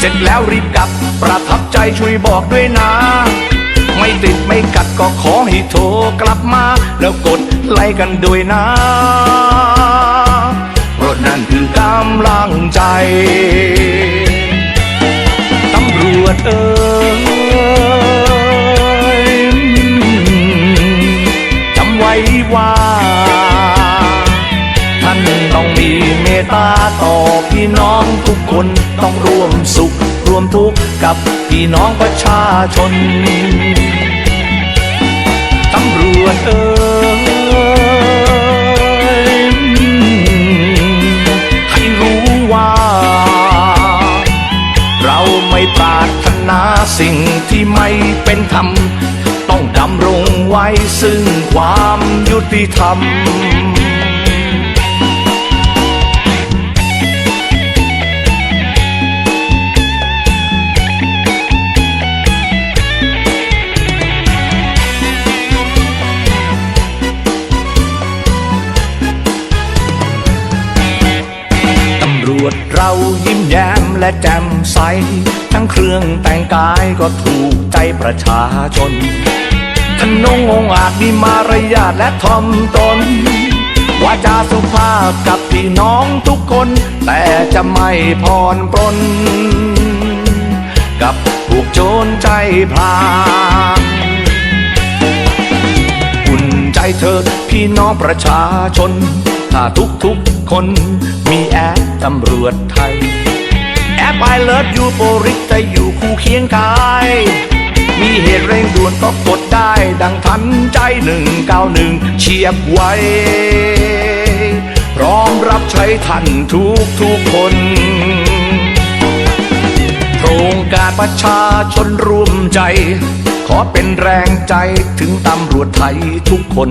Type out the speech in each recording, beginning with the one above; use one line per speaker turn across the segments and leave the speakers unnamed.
เสร็จแล้วรีบกลับ ประทับใจช่วยบอกด้วยนะ ไม่ติดไม่กัดก็ขอให้โทรกลับมา แล้วกดไลค์กันด้วยนะรถนั่นคือกำลังใจ ตาต่อพี่น้องทุกคนต้องร่วมสุขร่วมทุกข์กับพี่น้องประชาชนตำรวจเอ่ยให้รู้ว่า เราไม่ปรารถนาสิ่งที่ไม่เป็นธรรม ต้องดำรงไว้ซึ่งความยุติธรรม เรายิ้มแย้มและแจ่มใส ทั้งเครื่องแต่งกายก็ถูกใจประชาชนทนงองอาจมีมารยาทและทอมตนวาจาสุภาพกับพี่น้องทุกคน แต่จะไม่ผ่อนปลนกับพวกโจรใจพลานอุ่นใจเธอพี่น้องประชาชน ถ้าทุกทุกๆคนมีแอปตำรวจไทย แอปไอเลิฟยูโปริกจะอยู่คู่เคียงกาย มีเหตุเร่งด่วนก็กดได้ดังทันใจหนึ่งเก้าหนึ่งเฉียบไวพร้อมรับใช้ท่านทุกทุกๆคนโครงการประชาชนร่วมใจ ขอเป็นแรงใจถึงตำรวจไทยทุกคน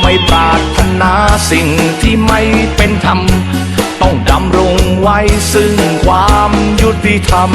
ไม่ปรารถนาสิ่งที่ไม่เป็นธรรม ต้องดำรงไว้ซึ่งความยุติธรรม